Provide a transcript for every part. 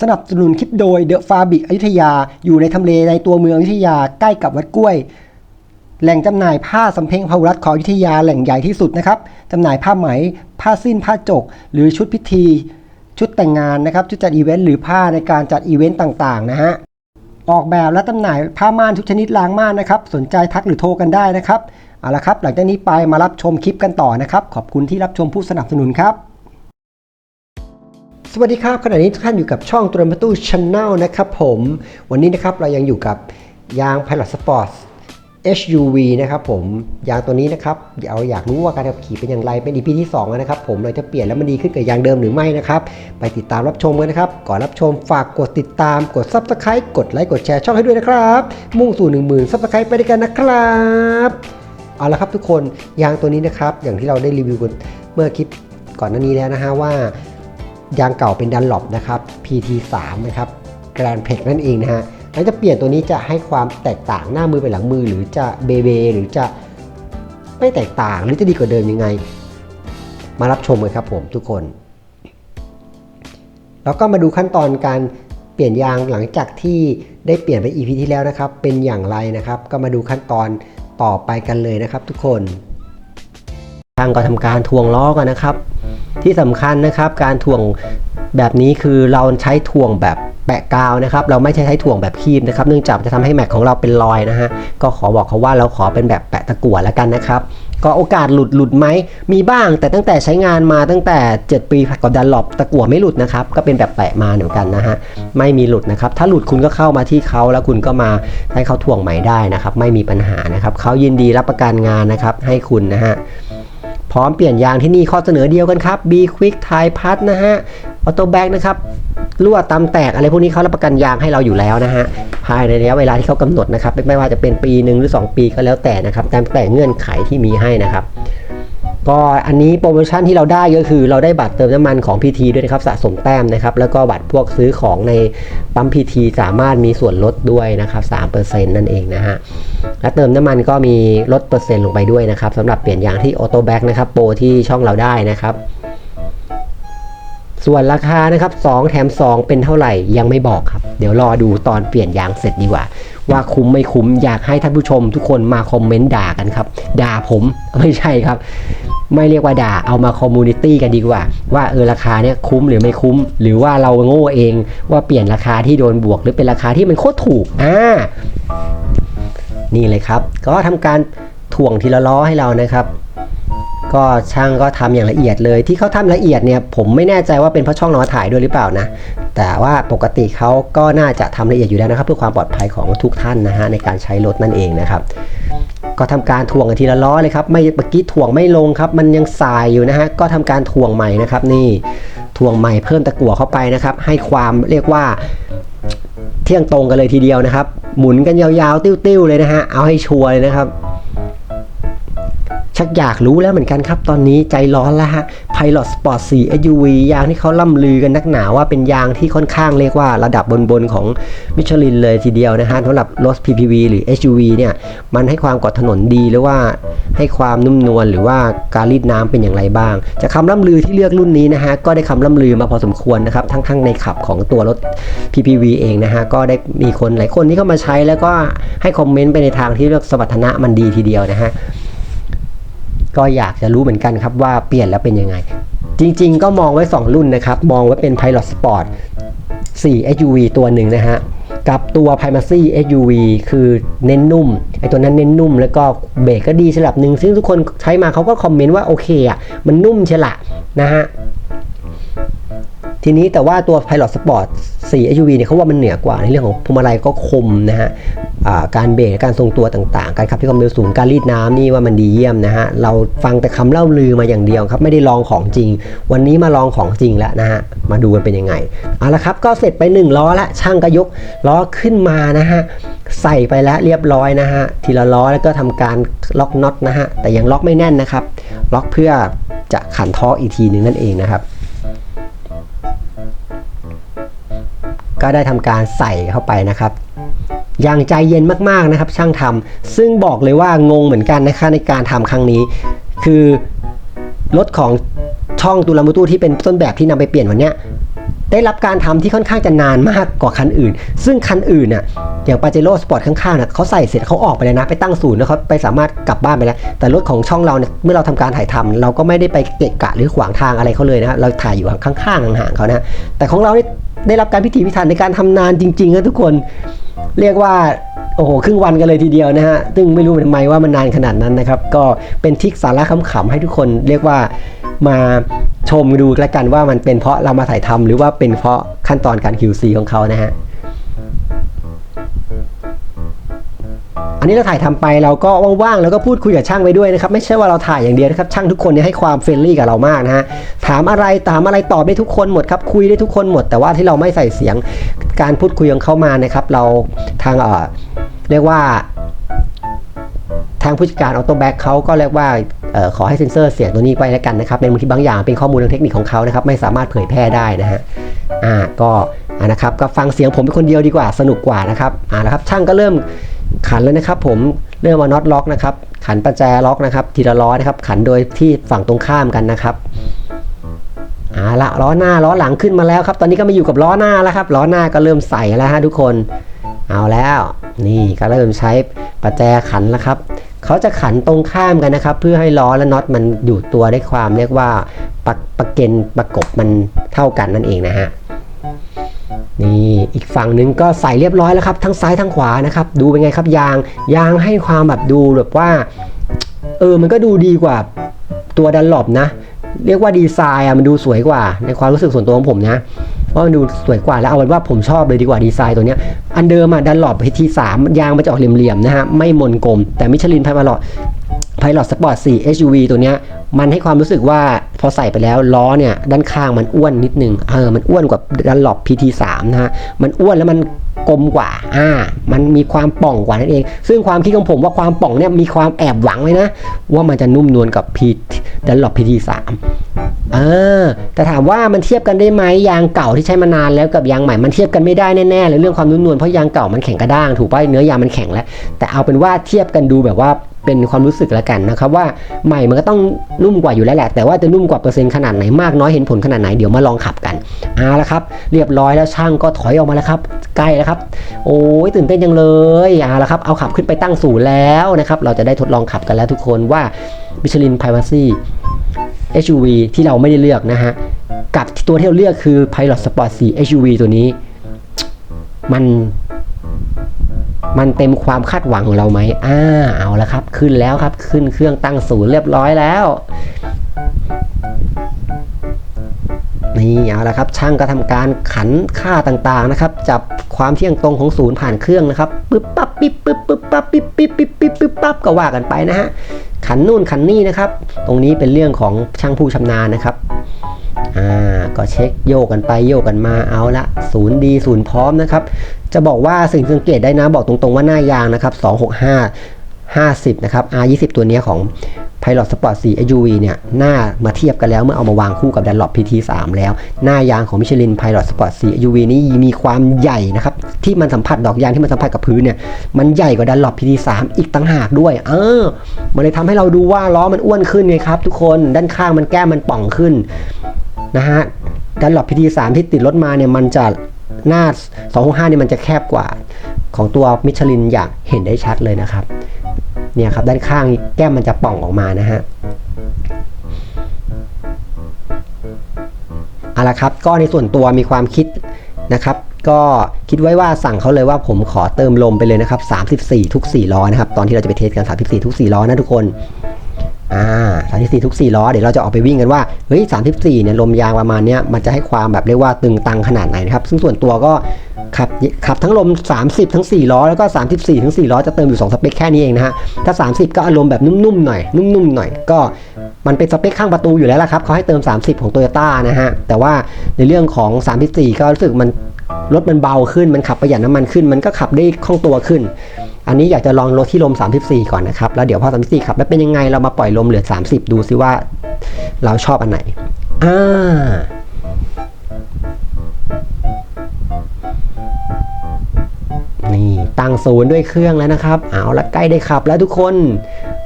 สนับสนุนคลิปโดยเดอะฟาบิกอยุธยา อยู่ในทำเลในตัวเมืองอยุธยาใกล้กับวัดกล้วย แหล่งจำหน่ายผ้าสำเพ็งพาหุรัตของอยุธยาแหล่งใหญ่ที่สุดนะครับจำหน่ายผ้าไหม ผ้าสิ้นผ้าจก หรือชุดพิธี ชุดแต่งงานนะครับ ชุดจัดอีเวนต์หรือผ้าในการจัดอีเวนต์ต่างๆ นะฮะออกแบบและจำหน่ายผ้าม่านทุกชนิดล้างม่านนะครับ สนใจทักหรือโทรกันได้นะครับเอาละครับ หลังจากนี้ไปมารับชมคลิปกันต่อนะครับ ขอบคุณที่รับชมผู้สนับสนุนครับ สวัสดีครับขณะนี้ทุกท่านอยู่กับช่องตัวประตูช n แนลนะครับผม วันนี้นะครับเรายังอยู่กับยาง Pilot Sports HUV นะครับผมยางตัวนี้นะครับเราอยากรู้ว่าการขับขี่เป็นอย่างไรเป็น EP ที่2แล้วนะครับผมเราจะเปลี่ยนแล้วมันดีขึ้นกับยางเดิมหรือไม่นะครับไปติดตามรับชมกันนะครับก่อนรับชมฝากกดติดตามกด Subscribe กดไลค์กดแชร์ช่องให้ด้วยนะครับ มุ่งสู่ 1 0,000 Subscribe ไปด้วยกันนะครับเอาละครับทุกคนยางตัวนี้นะครับอย่างที่เราได้รีวิวกันเมื่อคลิปก่อนหน้านี้แล้วนะฮะว่า ยางเก่าเป็นดันหลบนะครับ PT3 นะครับแกรนเพกนั่นเองนะฮะแล้วจะเปลี่ยนตัวนี้จะให้ความแตกต่างหน้ามือไปหลังมือ หรือจะเบเบหรือจะไม่แตกต่างหรือจะดีกว่าเดิมยังไง มารับชมกันครับผมทุกคน แล้วก็มาดูขั้นตอนการเปลี่ยนยางหลังจากที่ได้เปลี่ยนไป EP ที่แล้วนะครับ เป็นอย่างไรนะครับ ก็มาดูขั้นตอนต่อไปกันเลยนะครับ ทุกคนทางก็ทำการทวงล้อกันนะครับ ที่สำคัญนะครับ การถ่วงแบบนี้คือเราใช้ถ่วงแบบแปะกาวนะครับ เราไม่ใช่ใช้ถ่วงแบบคีบนะครับเนื่องจากจะทำให้แม็กของเราเป็นรอยนะฮะก็ขอบอกเขาว่าเราขอเป็นแบบแปะตะกั่วแล้วกันนะครับก็โอกาสหลุดหลุดไหมมีบ้าง แต่ตั้งแต่ใช้งานมาตั้งแต่ 7 ปีกับดันหลบตะกั่วไม่หลุดนะครับ ก็เป็นแบบแปะมาเหมือนกันนะฮะไม่มีหลุดนะครับ ถ้าหลุดคุณก็เข้ามาที่เขาแล้วคุณก็มาให้เขาถ่วงใหม่ได้นะครับ ไม่มีปัญหานะครับเขายินดีรับประกันงานนะครับ ให้คุณนะฮะ ร้อมเปลี่ยนยางที่นี่ข้อเสนอเดียวกันครับ B Quick Tie Pass นะฮะออโต้แบ็กนะครับรั่วตำแตกอะไรพวกนี้เขารับประกันยางให้เราอยู่แล้วนะฮะภายในระยะเวลาที่เขากำหนดนะครับไม่ว่าจะเป็นปีหนึ่งหรือ 2 ปีก็แล้วแต่นะครับตามแต่เงื่อนไขที่มีให้นะครับ ก็อันนี้โปรโมชั่นที่เราได้ก็คือเราได้บัตรเติมน้ำมันของพีทีด้วยนะครับสะสมแต้มนะครับ แล้วก็บัตรพวกซื้อของในปั๊มพีทีสามารถมีส่วนลดด้วยนะครับ3%นั่นเองนะฮะและเติมน้ำมันก็มีลดเปอร์เซ็นต์ลงไปด้วยนะครับสำหรับเปลี่ยนยางที่ออโต้แบ็กนะครับโปรที่ช่องเราได้นะครับ ส่วนราคานะครับ2แถม 2 เป็นเท่าไหร่ยังไม่บอกครับ เดี๋ยวรอดูตอนเปลี่ยนยางเสร็จดีกว่า ว่าคุ้มไม่คุ้มอยากให้ท่านผู้ชมทุกคนมาคอมเมนต์ด่ากันครับด่าผมไม่ใช่ครับ ไม่เรียกว่าด่าเอามาคอมมูนิตี้กันดีกว่า ว่าเออราคาเนี้ยคุ้มหรือไม่คุ้ม หรือว่าเราโง่เองว่าเปลี่ยนราคาที่โดนบวก หรือเป็นราคาที่มันโคตรถูกอ่านี่เลยครับ ก็ทำการถ่วงทีละล้อให้เรานะครับ ก็ช่างก็ทำอย่างละเอียดเลย ที่เขาทำละเอียดเนี่ยผมไม่แน่ใจว่าเป็นเพราะช่องเรามาถ่ายด้วยหรือเปล่านะ แต่ว่าปกติเขาก็น่าจะทำละเอียดอยู่แล้วนะครับ เพื่อความปลอดภัยของทุกท่านนะฮะในการใช้รถนั่นเองนะครับ ก็ทำการถ่วงกันทีละล้อเลยครับไม่เมื่อกี้ถ่วงไม่ลงครับ มันยังสายอยู่นะฮะก็ทำการถ่วงใหม่นะครับ นี่ถ่วงใหม่เพิ่มตะกั่วเข้าไปนะครับ ให้ความเรียกว่าเที่ยงตรงกันเลยทีเดียวนะครับ หมุนกันยาวๆ ติ้วๆเลยนะฮะเอาให้ชัวร์เลยนะครับ ชักอยากรู้แล้วเหมือนกันครับ ตอนนี้ใจร้อนแล้วฮะ Pilot Sport 4 SUV ยางที่เขาล่ำลือกันนักหนาว่าเป็นยางที่ค่อนข้างเรียกว่าระดับบนๆของมิชลินเลยทีเดียวนะฮะสำหรับรถ PPV หรือ SUV เนี่ย มันให้ความกดถนนดีหรือว่าให้ความนุ่มนวลหรือว่าการรีดน้ำเป็นอย่างไรบ้าง จากคำล่ำลือที่เลือกรุ่นนี้นะฮะก็ได้คำล่ำลือมาพอสมควรนะครับทั้งๆในขับของตัวรถ PPV เองนะฮะก็ได้มีคนหลายคนที่เข้ามาใช้แล้วก็ให้คอมเมนต์ไปในทางที่เลือกสมรรถนะมันดีทีเดียวนะฮะ ก็อยากจะรู้เหมือนกันครับว่าเปลี่ยนแล้วเป็นยังไง จริงๆ ก็มองไว้ 2 รุ่นนะครับ มองไว้เป็น Pilot Sport 4 SUV ตัวหนึ่งนะฮะกับตัว Primacy SUV คือเน้นนุ่มไอตัวนั้นเน้นนุ่มแล้วก็เบรกก็ดีฉลับหนึ่งซึ่งทุกคนใช้มาเขาก็คอมเมนต์ว่าโอเคอะมันนุ่มฉละนะฮะ ทีนี้แต่ว่าตัว Pilot Sport 4 SUV เนี่ยเขาว่ามันเหนือกว่าในเรื่องของพวงมาลัยก็คมนะฮะการเบรกการทรงตัวต่างๆ การขับที่ความเร็วสูงการรีดน้ำนี่ว่ามันดีเยี่ยมนะฮะเราฟังแต่คำเล่าลือมาอย่างเดียวครับไม่ได้ลองของจริง วันนี้มาลองของจริงแล้วนะฮะมาดูกันเป็นยังไงเอาละครับก็เสร็จไป 1 ล้อละช่างก็ยกล้อขึ้นมานะฮะใส่ไปแล้วเรียบร้อยนะฮะทีละล้อแล้วก็ทำการล็อกน็อตนะฮะแต่ยังล็อกไม่แน่นนะครับ ล็อกเพื่อจะขันท้ออีกทีนึงนั่นเองนะครับ ก็ได้ทำการใส่เข้าไปนะครับ อย่างใจเย็นมากๆนะครับ ช่างทำซึ่งบอกเลยว่างงเหมือนกันนะคะในการทำครั้งนี้ คือรถของช่องตูลามุตูที่เป็นต้นแบบที่นำไปเปลี่ยนวันเนี้ย ได้รับการทำที่ค่อนข้างจะนานมากกว่าคันอื่น ซึ่งคันอื่นน่ะอย่างปาเจโร่สปอร์ตข้างๆน่ะเขาใส่เสร็จเขาออกไปเลยนะ ไปตั้งศูนย์แล้วเขาไปสามารถกลับบ้านไปแล้ว แต่รถของช่องเราเนี่ยเมื่อเราทำการถ่ายทำเราก็ไม่ได้ไปเกะกะหรือขวางทางอะไรเขาเลยนะเราถ่ายอยู่ข้างๆห่างๆเขานะแต่ของเราเนี่ยได้รับการพิถีพิถันในการทำนานจริงๆนะทุกคนเรียกว่าโอ้โหครึ่งวันกันเลยทีเดียวนะฮะซึ่งไม่รู้ทำไมว่ามันนานขนาดนั้นนะครับก็เป็นทิกสาระขำๆให้ทุกคนเรียกว่า มาชมดูแล้วกันว่ามันเป็นเพราะเรามาถ่ายทำหรือว่าเป็นเพราะขั้นตอนการ QC ของเขานะฮะอันนี้เราถ่ายทำไปเราก็ว่างๆแล้วก็พูดคุยกับช่างไปด้วยนะครับ ไม่ใช่ว่าเราถ่ายอย่างเดียวนะครับ ช่างทุกคนเนี่ยให้ความเฟรนลี่กับเรามากนะฮะถามอะไรถามอะไรตอบได้ทุกคนหมดครับคุยได้ทุกคนหมด แต่ว่าที่เราไม่ใส่เสียงการพูดคุยของเขามานะครับ เราทางเอ่อเรียกว่า ทางผู้จัดการออโต้แบ็กเขาก็เรียกว่าออขอให้เซ็นเซอร์เสียงตัวนี้ไปแล้วกันนะครับ ในบางทีบางอย่างเป็นข้อมูลทางเทคนิคของเขานะครับ ไม่สามารถเผยแพร่ได้นะฮะอ่าก็นะครับก็ฟังเสียงผมเป็นคนเดียวดีกว่าสนุกกว่านะครับอ่านะครับช่างก็เริ่มขันแล้วนะครับ ผมเริ่มมาน็อตล็อกนะครับ ขันประแจล็อกนะครับ ทีละล้อนะครับ ขันโดยที่ฝั่งตรงข้ามกันนะครับอ่าละล้อหน้าล้อหลังขึ้นมาแล้วครับ ตอนนี้ก็มาอยู่กับล้อหน้าแล้วครับล้อหน้าก็เริ่มใส่แล้วฮะทุกคน เอาแล้ว นี่ก็เริ่มใช้ประแจขันแล้วครับ เขาจะขันตรงข้ามกันนะครับ เพื่อให้ล้อและน็อตมันอยู่ตัวได้ความเรียกว่าปักประเกนประกบมันเท่ากันนั่นเองนะฮะนี่อีกฝั่งหนึ่งก็ใส่เรียบร้อยแล้วครับ ทั้งซ้ายทั้งขวานะครับ ดูเป็นไงครับยางยางให้ความแบบดูแบบว่า เออมันก็ดูดีกว่าตัวดันหลบนะ เรียกว่าดีไซน์อะมันดูสวยกว่า ในความรู้สึกส่วนตัวของผมนะว่ามันดูสวยกว่าแล้วเอาเป็นว่าผมชอบเลยดีกว่าดีไซน์ตัวเนี้ยอันเดิมอะดันหลบทีสามยางมันจะออกเหลี่ยมๆนะฮะไม่มนกลมแต่มิชลินไพมาหลอ Pilot Sport 4 SUV ตัวเนี้ยมันให้ความรู้สึกว่าพอใส่ไปแล้วล้อเนี่ยด้านข้างมันอ้วนนิดนึงเออมันอ้วนกว่าดันหลบ PT3 นะฮะมันอ้วนแล้วมันกลมกว่าอ่า มันมีความป่องกว่านั่นเอง ซึ่งความคิดของผมว่าความป่องเนี่ยมีความแอบหวังไว้นะ ว่ามันจะนุ่มนวลกับ P ดันหลบ PT3 เออแต่ถามว่ามันเทียบกันได้ไหมยางเก่าที่ใช้มานานแล้วกับยางใหม่มันเทียบกันไม่ได้แน่ๆเลยเรื่องความนุ่มนวลเพราะยางเก่ามันแข็งกระด้างถูกป่ะเนื้อยางมันแข็งแล้วแต่เอาเป็นว่าเทียบกันดูแบบว่า เป็นความรู้สึกล้วกันนะครับว่าใหม่มันก็ต้องนุ่มกว่าอยู่แล้วแหละ แต่ว่าจะนุ่มกว่าเปอร์เซ็นต์ขนาดไหนมากน้อยเห็นผลขนาดไหนเดี๋ยวมาลองขับกันเอาละครับ เรียบร้อยแล้วช่างก็ถอยออกมาแล้วครับ ใกล้แล้วครับ โอ้ยตื่นเต้นจังเลยเอาละครับเอาขับขึ้นไปตั้งศูนย์แล้วนะครับเราจะได้ทดลองขับกันแล้วทุกคนว่า Michelin Privacy SUV ที่เราไม่ได้เลือกนะฮะกับตัวที่เราเลือกคือ Pilot Sport 4 SUV ตัวนี้ มัน มันเต็มความคาดหวังของเราไหมอ่าเอาละครับ ขึ้นแล้วครับ ขึ้นเครื่องตั้งศูนย์เรียบร้อยแล้ว นี่เอาละครับ ช่างก็ทำการขันค่าต่างๆนะครับ จับความเที่ยงตรงของศูนย์ผ่านเครื่องนะครับปึ๊บปั๊บปิ๊บปึ๊บปึ๊บปั๊บปิ๊บปิ๊บปิ๊บปิ๊บปิ๊บปั๊บก็ว่ากันไปนะฮะ ขันนู่นขันนี่นะครับ ตรงนี้เป็นเรื่องของช่างผู้ชำนาญนะครับอ่าก็เช็คโยกกันไปโยกกันมาเอาละศูนย์ดีศูนย์พร้อมนะครับจะบอกว่าสิ่งสังเกตได้นะบอกตรงๆว่าหน้ายางนะครับ 265 50 นะครับ R20 ตัวนี้ของ Pilot Sport 4 SUV เนี่ยหน้ามาเทียบกันแล้วเมื่อเอามาวางคู่กับ Dunlop PT3 แล้ว หน้ายางของ Michelin Pilot Sport 4 SUV นี่มีความใหญ่นะครับ ที่มันสัมผัสดอกยางที่มันสัมผัสกับพื้นเนี่ยมันใหญ่กว่า Dunlop PT3 อีกต่างหากด้วย เออ มันเลยทำให้เราดูว่าล้อมันอ้วนขึ้นไงครับ ทุกคนด้านข้างมันแก้มมันป่องขึ้นนะฮะดันหลบ PT3 ที่ติดรถมาเนี่ยมันจะ หน้า 265เนี่ยมันจะแคบกว่า ของตัวมิชลินอย่างเห็นได้ชัดเลยนะครับเนี่ยครับด้านข้างแก้มมันจะป่องออกมานะฮะเอาละครับก็ในส่วนตัวมีความคิดนะครับก็คิดไว้ว่าสั่งเขาเลยว่าผมขอเติมลมไปเลยนะครับ 34 ทุก 4 ล้อนะครับ ตอนที่เราจะไปเทสกัน 34 ทุก 4 ล้อนะทุกคน อ่า34ทุก4ล้อ เดี๋ยวเราจะออกไปวิ่งกันว่า เฮ้ย34เนี่ยลมยางประมาณเนี้ยมันจะให้ความแบบเรียกว่าตึงตังขนาดไหนนะครับ ซึ่งส่วนตัวก็ขับขับทั้งลม 30 ทั้ง 4 ล้อ แล้วก็ 34 ทั้ง 4 ล้อ จะเติมอยู่ 2 สเปคแค่นี้เองนะฮะ ถ้า 30 ก็อารมณ์แบบนุ่มๆหน่อย นุ่มๆหน่อย ก็มันเป็นสเปคข้างประตูอยู่แล้วละครับเขาให้เติม 30 ของ Toyota นะฮะ แต่ว่าในเรื่องของ 34 ก็รู้สึกมันรถมันเบาขึ้น มันขับประหยัดน้ำมันขึ้น มันก็ขับได้คล่องตัวขึ้น อันนี้อยากจะลองรถที่ลม 34 ก่อนนะครับ แล้วเดี๋ยวพอ 34ขับแล้วเป็นยังไงเรามาปล่อยลมเหลือ 30 ดูซิว่าเราชอบอันไหนอ่านี่ตั้งศูนย์ด้วยเครื่องแล้วนะครับ เอาละใกล้ได้ขับแล้วทุกคน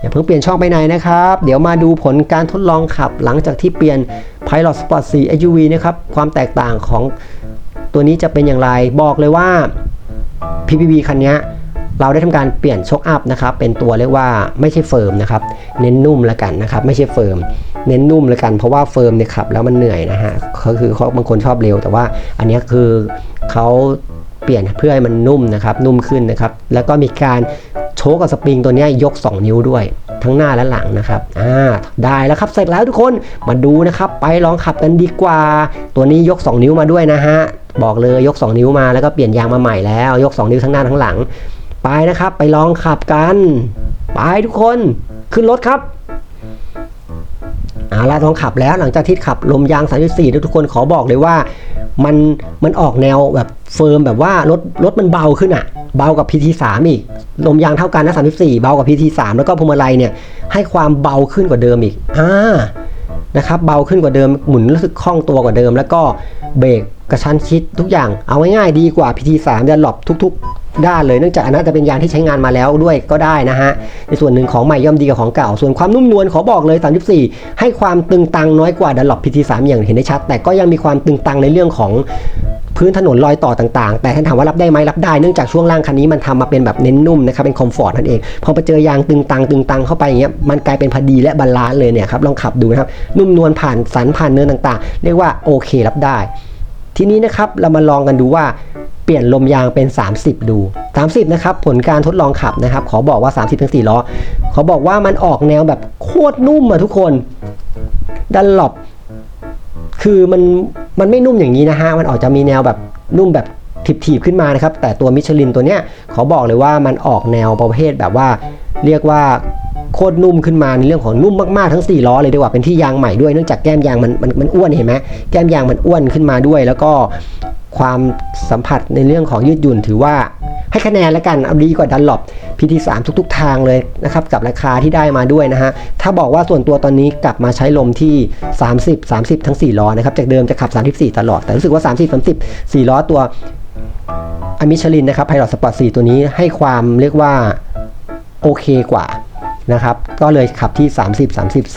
อย่าเพิ่งพิ่งเปลี่ยนช่องไปไหนนะครับ เดี๋ยวมาดูผลการทดลองขับหลังจากที่เปลี่ยน Pilot Sport 4 SUV นะครับ ความแตกต่างของตัวนี้จะเป็นอย่างไร บอกเลยว่า PPV คันนี้ เราได้ทำการเปลี่ยนช็อคอัพนะครับเป็นตัวเรียกว่าไม่ใช่เฟิร์มนะครับเน้นนุ่มละกันนะครับไม่ใช่เฟิร์มเน้นนุ่มละกันเพราะว่าเฟิร์มเนี่ยขับแล้วมันเหนื่อยนะฮะก็คือเขาบางคนชอบเร็ว แต่ว่าอันนี้คือเขาเปลี่ยนเพื่อให้มันนุ่มนะครับนุ่มขึ้นนะครับแล้วก็มีการโชกกับสปริงตัวนี้ยก 2 นิ้วด้วย ทั้งหน้าและหลังนะครับอ่าได้แล้วครับเสร็จแล้วทุกคนมาดูนะครับไปลองขับกันดีกว่า ตัวนี้ยก 2 นิ้วมาด้วยนะฮะบอกเลยยก 2 นิ้วมาแล้วก็เปลี่ยนยางมาใหม่แล้ว ยก 2 นิ้วทั้งหน้าทั้งหลัง ไปนะครับ ไปลองขับกัน ไปทุกคนขึ้นรถครับเอาละลองขับแล้วหลังจากที่ขับลมยาง 34ทุกคนขอบอกเลยว่า มันมันออกแนวแบบเฟิร์มแบบว่ารถรถมันเบาขึ้นอะเบากับ PT3 อีก ลมยางเท่ากันนะ 34 เบากับ PT3 แล้วก็พวงมาลัยเนี่ยให้ความเบาขึ้นกว่าเดิมอีกอ่านะครับเบาขึ้นกว่าเดิมหมุนรู้สึกคล่องตัวกว่าเดิม แล้วก็เบรก กระชั้นชิดทุกอย่างเอาง่ายๆดีกว่า PT3 จะหลบทุก ๆ ด้านเลยเนื่องจากอันนั้นจะเป็นยางที่ใช้งานมาแล้วด้วยก็ได้นะฮะ ในส่วนหนึ่งของใหม่ย่อมดีกว่าของเก่า ส่วนความนุ่มนวลขอบอกเลย 34 ให้ความตึงตังน้อยกว่าดันหลบ PT3 อย่างเห็นได้ชัด แต่ก็ยังมีความตึงตังในเรื่องของพื้นถนนรอยต่อต่างๆ แต่ท่านถามว่ารับได้ไหมรับได้ เนื่องจากช่วงล่างคันนี้มันทำมาเป็นแบบเน้นนุ่มนะครับ เป็นคอมฟอร์ตนั่นเอง พอไปเจอยางตึงตังตึงตังเข้าไปอย่างเงี้ย มันกลายเป็นพอดีและบาลานซ์เลยเนี่ยครับ ลองขับดูนะครับ นุ่มนวลผ่านสันผ่านเนินต่างๆ เรียกว่าโอเครับได้ ทีนี้นะครับเรามาลองกันดูว่าเปลี่ยนลมยางเป็น 30 ดู 30 นะครับ ผลการทดลองขับนะครับ ขอบอกว่า 30ทั้ง4ล้อขาบอกว่ามันออกแนวแบบโคตรนุ่มอะทุกคนดันหลบคือมันมันไม่นุ่มอย่างนี้นะฮะมันออกจะมีแนวแบบนุ่มแบบถีบๆขึ้นมานะครับ แต่ตัวมิชลินตัวเนี้ยขอบอกเลยว่ามันออกแนวประเภทแบบว่าเรียกว่า โคตรนุ่มขึ้นมาในเรื่องของนุ่มมากๆทั้ง 4 ล้อเลยดีกว่าเป็นที่ยางใหม่ด้วยเนื่องจากแก้มยางมันมันมันอ้วนเห็นไหมแก้มยางมันอ้วนขึ้นมาด้วย แล้วก็ความสัมผัสในเรื่องของยืดหยุ่นถือว่าให้คะแนนแล้วกันเอาดีกว่าดันหลบ PT3 ทุก ๆ ทางเลยนะครับกับราคาที่ได้มาด้วยนะฮะ ถ้าบอกว่าส่วนตัวตอนนี้กลับมาใช้ลมที่ 30 30 ทั้ง 4 ล้อนะครับ จากเดิมจะขับ 34 ตลอด แต่รู้สึกว่า 30 30 4 ล้อตัวอมิชลินนะครับไพลอตสปอร์ต4ตัวนี้ให้ความเรียกว่าโอเคกว่า นะครับก็เลยขับที่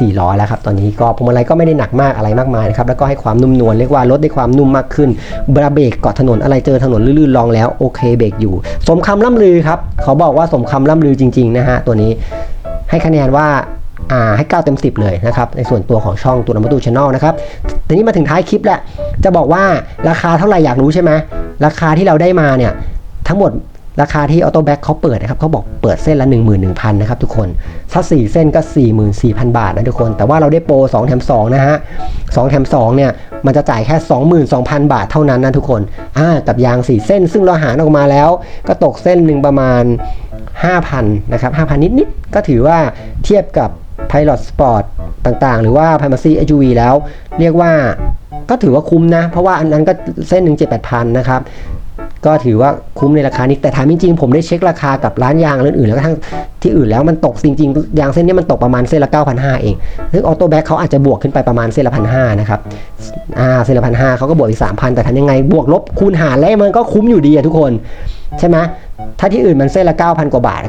30 34ล้อแล้วครับตอนนี้ก็พวงมาลัยก็ไม่ได้หนักมากอะไรมากมายนะครับแล้วก็ให้ความนุ่มนวลเรียกว่าลดได้ความนุ่มมากขึ้นเบรเบรกเกาะถนนอะไรเจอถนนลื่นๆลองแล้วโอเคเบรกอยู่ สมคำล่ำลือครับเขาบอกว่าสมคำล่ำลือจริงๆนะฮะตัวนี้ให้คะแนนว่าให้ 9 เต็ม 10 เลยนะครับ ในส่วนตัวของช่องตัวนัมบูตูชาแนลนะครับทีนี้มาถึงท้ายคลิปแหล้วจะบอกว่าราคาเท่าไหร่อยากรู้ใช่ไหมราคาที่เราได้มาเนี่ย ทั้งหมด ราคาที่ออโต้แบ็กเขาเปิดนะครับเขาบอกเปิดเส้นละ 11,000นะครับทุกคนถ้า4เส้นก็ 44,000 บาทนะทุกคน แต่ว่าเราได้โปร2แถม2นะฮะ2แถม2เนี่ยมันจะจ่ายแค่ 22,000 บาทเท่านั้นนะทุกคนอ่ากับยาง 4 เส้น ซึ่งเราหารออกมาแล้ว ก็ตกเส้นหนึ่งประมาณ 5,000นะครับ5,000 นิดๆก็ถือว่าเทียบกับ Pilot Sport ต่างๆ หรือว่า p r i m a c y SUV แล้ว เรียกว่าก็ถือว่าคุ้มนะ เพราะว่าอันนั้นก็เส้นหนึ่ง7-8,000นะครับ ก็ถือว่าคุ้มในราคานี้แต่ถามจริงๆผมได้เช็คราคากับร้านยางอื่นๆแล้วก็ทั้ง ที่อื่นแล้วมันตกจริงๆยางเส้นนี้มันตกประมาณเส้นละ 9,500 เองซึ่งออโต้แบ็คเขาอาจจะบวกขึ้นไปประมาณเส้นละพันห้านะครับอ่าเส้นละพันห้าเขาก็บวกอีก 3,000 แต่ทำยังไง บวกลบคูณหารแล้วมันก็คุ้มอยู่ดีอะทุกคน ใช่ไหมถ้าที่อื่นมันเส้นละ 9,000 กว่าบาท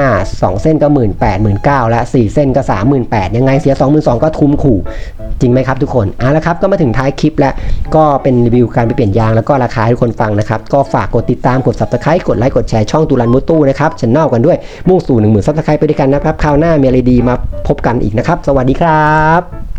9,500 2 เส้นก็ 18,000 9และ 4 เส้นก็ 38,000 ยังไงเสีย 22,000 ก็คุ้มขู่ จริงไหมครับทุกคนอะแล้วครับ ก็มาถึงท้ายคลิปแล้ว ก็เป็นรีวิวการไปเปลี่ยนยางแล้วก็ราคาให้ทุกคนฟังนะครับ ก็ฝากกดติดตาม กด subscribe กดไลค์ กดแชร์ช่องตูรันมุตู้นะครับช anel กันด้วย มุ่งสู่10,000 subscribe ไปด้วยกันนะครับ คราวหน้ามีอะไรดีมาพบกันอีกนะครับ สวัสดีครับ